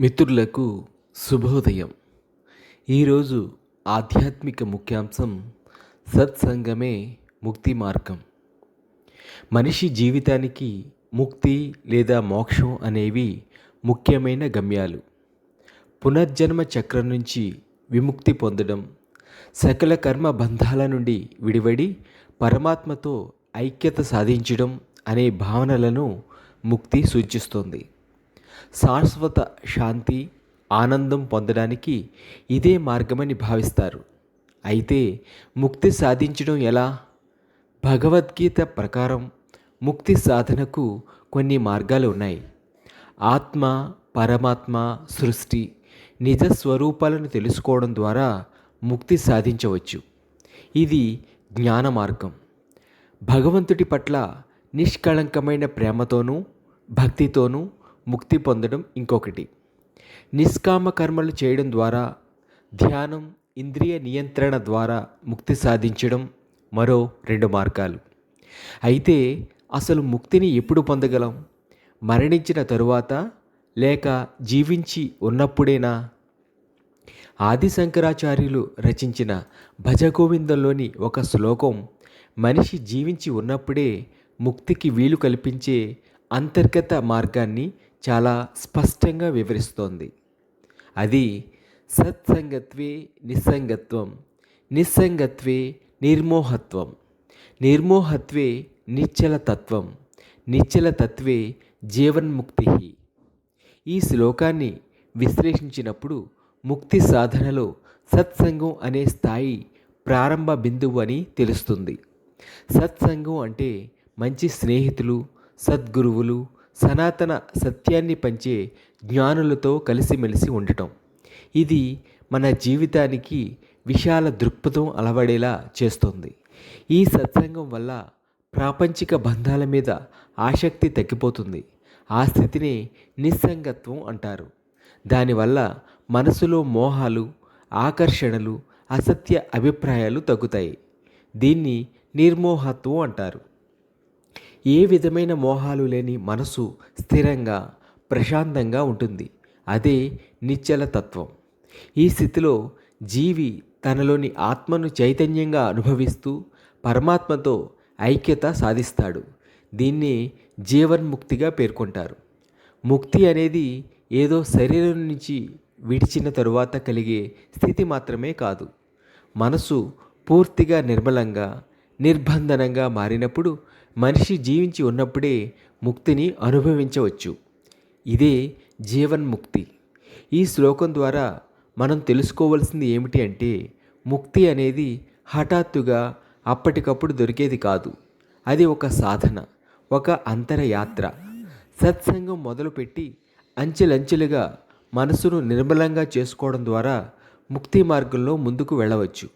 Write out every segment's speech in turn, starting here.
మిత్రులకు శుభోదయం. ఈరోజు ఆధ్యాత్మిక ముఖ్యాంశం సత్సంగమే ముక్తి మార్గం. మనిషి జీవితానికి ముక్తి లేదా మోక్షం అనేవి ముఖ్యమైన గమ్యాలు. పునర్జన్మ చక్రం నుంచి విముక్తి పొందడం సకల కర్మ బంధాల నుండి విడివడి పరమాత్మతో ఐక్యత సాధించడం అనే భావనలను ముక్తి సూచిస్తుంది. శాశ్వత శాంతి ఆనందం పొందడానికి ఇదే మార్గమని భావిస్తారు. అయితే ముక్తి సాధించడం ఎలా? భగవద్గీత ప్రకారం ముక్తి సాధనకు కొన్ని మార్గాలు ఉన్నాయి. ఆత్మ పరమాత్మ సృష్టి నిజ స్వరూపాలను తెలుసుకోవడం ద్వారా ముక్తి సాధించవచ్చు. ఇది జ్ఞాన మార్గం. భగవంతుడి పట్ల నిష్కళంకమైన ప్రేమతోనూ భక్తితోనూ ముక్తి పొందడం ఇంకొకటి. నిష్కామ కర్మలు చేయడం ద్వారా ధ్యానం ఇంద్రియ నియంత్రణ ద్వారా ముక్తి సాధించడం మరో రెండు మార్గాలు. అయితే అసలు ముక్తిని ఎప్పుడు పొందగలం? మరణించిన తరువాత లేక జీవించి ఉన్నప్పుడేనా? ఆది శంకరాచార్యులు రచించిన భజగోవిందంలోని ఒక శ్లోకం మనిషి జీవించి ఉన్నప్పుడే ముక్తికి వీలు కల్పించే అంతర్గత మార్గాన్ని చాలా స్పష్టంగా వివరిస్తోంది. అది సత్సంగత్వే నిస్సంగత్వం నిస్సంగత్వే నిర్మోహత్వం నిర్మోహత్వే నిశ్చలతత్వం నిశ్చలతత్వే జీవన్ముక్తి ఈ శ్లోకాన్ని విశ్లేషించినప్పుడు ముక్తి సాధనలో సత్సంగం అనే స్థాయి ప్రారంభ బిందువు అని తెలుస్తుంది. సత్సంగం అంటే మంచి స్నేహితులు సద్గురువులు సనాతన సత్యాన్ని పంచే జ్ఞానులతో కలిసిమెలిసి ఉండటం. ఇది మన జీవితానికి విశాల దృక్పథం అలవడేలా చేస్తుంది. ఈ సత్సంగం వల్ల ప్రాపంచిక బంధాల మీద ఆసక్తి తగ్గిపోతుంది. ఆ స్థితిని నిస్సంగత్వం అంటారు. దానివల్ల మనసులో మోహాలు ఆకర్షణలు అసత్య అభిప్రాయాలు తగ్గుతాయి. దీన్ని నిర్మోహత్వం అంటారు. ఏ విధమైన మోహాలు లేని మనసు స్థిరంగా ప్రశాంతంగా ఉంటుంది. అదే నిశ్చల తత్వం. ఈ స్థితిలో జీవి తనలోని ఆత్మను చైతన్యంగా అనుభవిస్తూ పరమాత్మతో ఐక్యత సాధిస్తాడు. దీన్ని జీవన్ముక్తిగా పేర్కొంటారు. ముక్తి అనేది ఏదో శరీరం నుంచి విడిచిన తరువాత కలిగే స్థితి మాత్రమే కాదు. మనసు పూర్తిగా నిర్మలంగా నిర్బంధనంగా మారినప్పుడు మనిషి జీవించి ఉన్నప్పుడే ముక్తిని అనుభవించవచ్చు. ఇదే జీవన్ముక్తి. ఈ శ్లోకం ద్వారా మనం తెలుసుకోవాల్సింది ఏమిటి అంటే ముక్తి అనేది హఠాత్తుగా అప్పటికప్పుడు దొరికేది కాదు. అది ఒక సాధన ఒక అంతరయాత్ర. సత్సంగం మొదలుపెట్టి అంచెలంచెలుగా మనసును నిర్మలంగా చేసుకోవడం ద్వారా ముక్తి మార్గంలో ముందుకు వెళ్ళవచ్చు.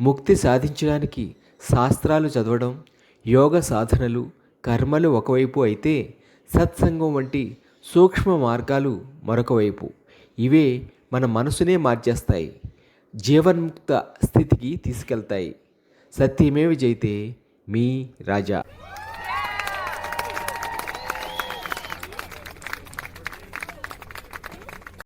ముక్తి సాధించడానికి శాస్త్రాలు చదవడం యోగ సాధనలు కర్మలు ఒకవైపు అయితే సత్సంగం వంటి సూక్ష్మ మార్గాలు మరొక వైపు. ఇవే మన మనసునే మార్చేస్తాయి జీవన్ముక్త స్థితికి తీసుకెళ్తాయి. సత్యమేవి జైతే మీ రాజా.